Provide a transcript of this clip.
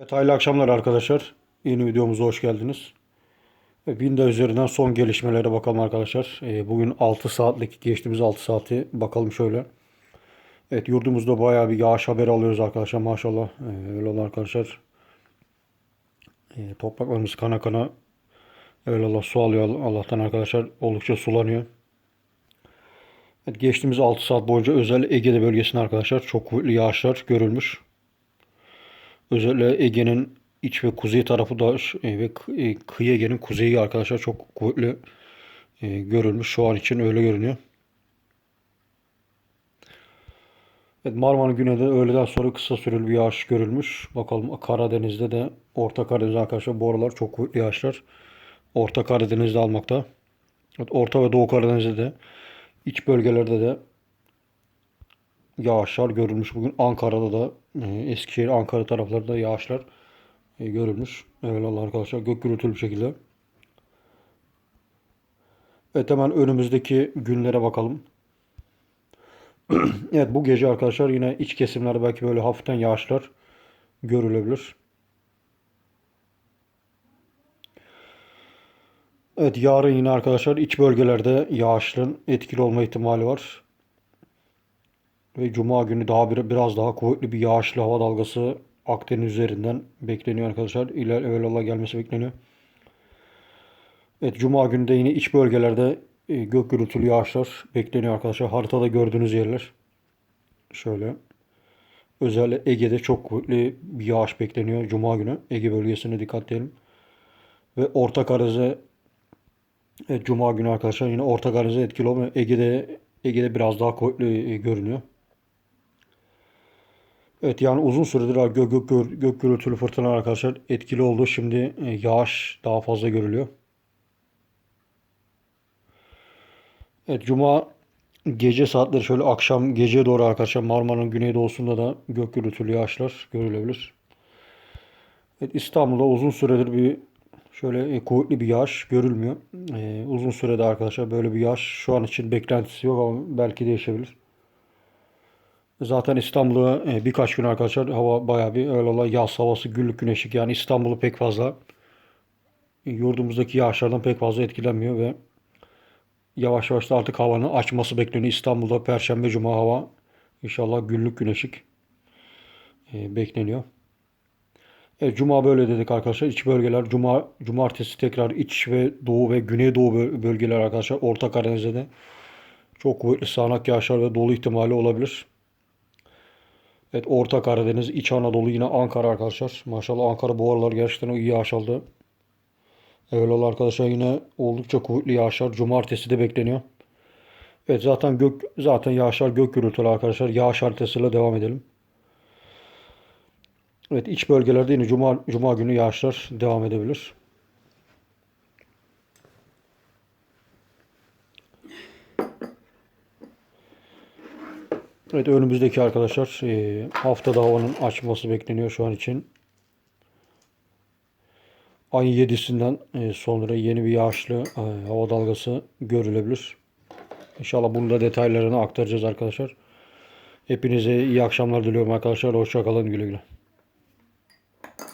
Evet, hayırlı akşamlar arkadaşlar. Yeni videomuza hoş geldiniz. Binde üzerinden son gelişmelere bakalım arkadaşlar. Ee, Bugün 6 saatlik geçtiğimiz 6 saati bakalım şöyle. Evet yurdumuzda bayağı bir yağış haberi alıyoruz arkadaşlar maşallah. Ee, Öyle oldu arkadaşlar. Ee, Topraklarımız kana kana öyle Allah su alıyor Allah'tan arkadaşlar. Oldukça sulanıyor. Evet, geçtiğimiz 6 saat boyunca özel Ege'de bölgesinde arkadaşlar çok kuvvetli yağışlar görülmüş. Özellikle Ege'nin iç ve kuzey tarafı da e, ve e, kıyı Ege'nin kuzeyi arkadaşlar çok kuvvetli e, görülmüş. Şu an için öyle görünüyor. Evet, Marmara'nın güneyde öğleden sonra kısa süreli bir yağış görülmüş. Bakalım Karadeniz'de de Orta Karadeniz arkadaşlar bu aralar çok kuvvetli yağışlar. Orta Karadeniz'de almakta. Evet, Orta ve Doğu Karadeniz'de de iç bölgelerde de yağışlar görülmüş. Bugün Ankara'da da e, Eskişehir, Ankara taraflarında yağışlar e, görülmüş. Eyvallah arkadaşlar. Gök gürültülü bir şekilde. Evet hemen önümüzdeki günlere bakalım. Evet bu gece arkadaşlar yine iç kesimlerde belki böyle hafiften yağışlar görülebilir. Evet yarın yine arkadaşlar iç bölgelerde yağışların etkili olma ihtimali var. Ve Cuma günü daha bir, biraz daha kuvvetli bir yağışlı hava dalgası Akdeniz üzerinden bekleniyor arkadaşlar. İler evvelallah gelmesi bekleniyor. Evet Cuma günü de yine iç bölgelerde e, gök gürültülü yağışlar bekleniyor arkadaşlar. Haritada gördüğünüz yerler. Şöyle. Özellikle Ege'de çok kuvvetli bir yağış bekleniyor Cuma günü. Ege bölgesine dikkat edelim. Ve Orta Karadeniz'e evet, Cuma günü arkadaşlar yine Orta Karadeniz'e etkili olmuyor. Ege'de Ege'de biraz daha kuvvetli e, görünüyor. Evet yani uzun süredir gök, gök, gök, gök gürültülü fırtına arkadaşlar etkili oldu. Şimdi e, yağış daha fazla görülüyor. Evet Cuma gece saatleri şöyle akşam geceye doğru arkadaşlar Marmara'nın güneydoğusunda da gök gürültülü yağışlar görülebilir. Evet İstanbul'da uzun süredir bir şöyle e, kuvvetli bir yağış görülmüyor. E, uzun sürede arkadaşlar böyle bir yağış şu an için beklentisi yok ama belki değişebilir. Zaten İstanbul'da e, birkaç gün arkadaşlar hava bayağı bir öyle ola yaz havası güllük güneşlik yani İstanbul'u pek fazla e, yurdumuzdaki yağışlardan pek fazla etkilenmiyor ve yavaş yavaş da artık havanın açması bekleniyor. İstanbul'da Perşembe Cuma hava inşallah güllük güneşlik e, bekleniyor. Evet, Cuma böyle dedik arkadaşlar. İç bölgeler Cuma Cumartesi tekrar iç ve doğu ve güneydoğu bö- bölgeler arkadaşlar. Orta Karadeniz'de de çok kuvvetli sağanak yağışlar ve dolu ihtimali olabilir. Evet Orta Karadeniz, İç Anadolu yine Ankara arkadaşlar. Maşallah Ankara bu aralar gerçekten iyi yağış aldı. Eyvallah arkadaşlar yine oldukça kuvvetli yağışlar. Cumartesi de bekleniyor. Evet zaten gök zaten yağışlar gök gürültülü arkadaşlar. Yağış haritasıyla devam edelim. Evet iç bölgelerde yine cuma cuma günü yağışlar devam edebilir. Evet önümüzdeki arkadaşlar e, haftada havanın açması bekleniyor şu an için. Ayın 7'sinden e, sonra yeni bir yağışlı e, hava dalgası görülebilir. İnşallah bunun da detaylarını aktaracağız arkadaşlar. Hepinize iyi akşamlar diliyorum arkadaşlar. Hoşçakalın güle güle.